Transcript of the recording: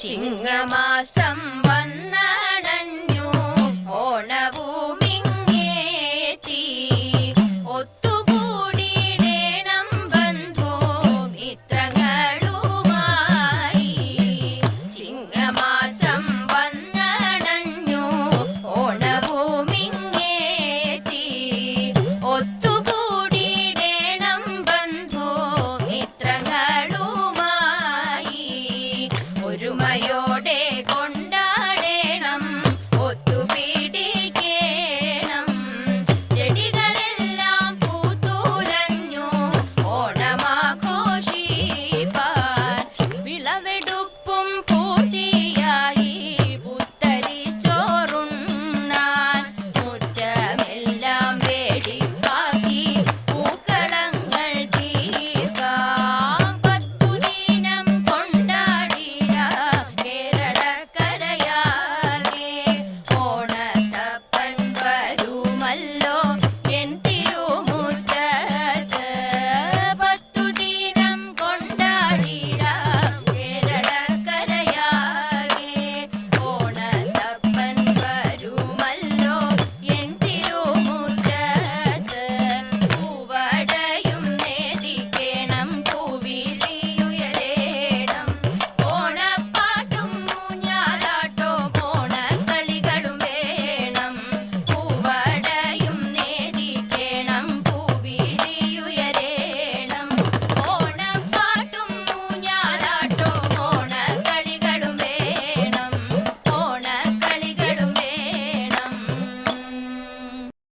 చింగమాసం ഒരുമയോടെ കൊണ്ടാടേണം ഒത്തുപിടിക്കേണം. ചെടികളെല്ലാം പൂത്തുലഞ്ഞു ഓണമാഘോഷിപ്പാൻ വിളവെടുപ്പും പൂ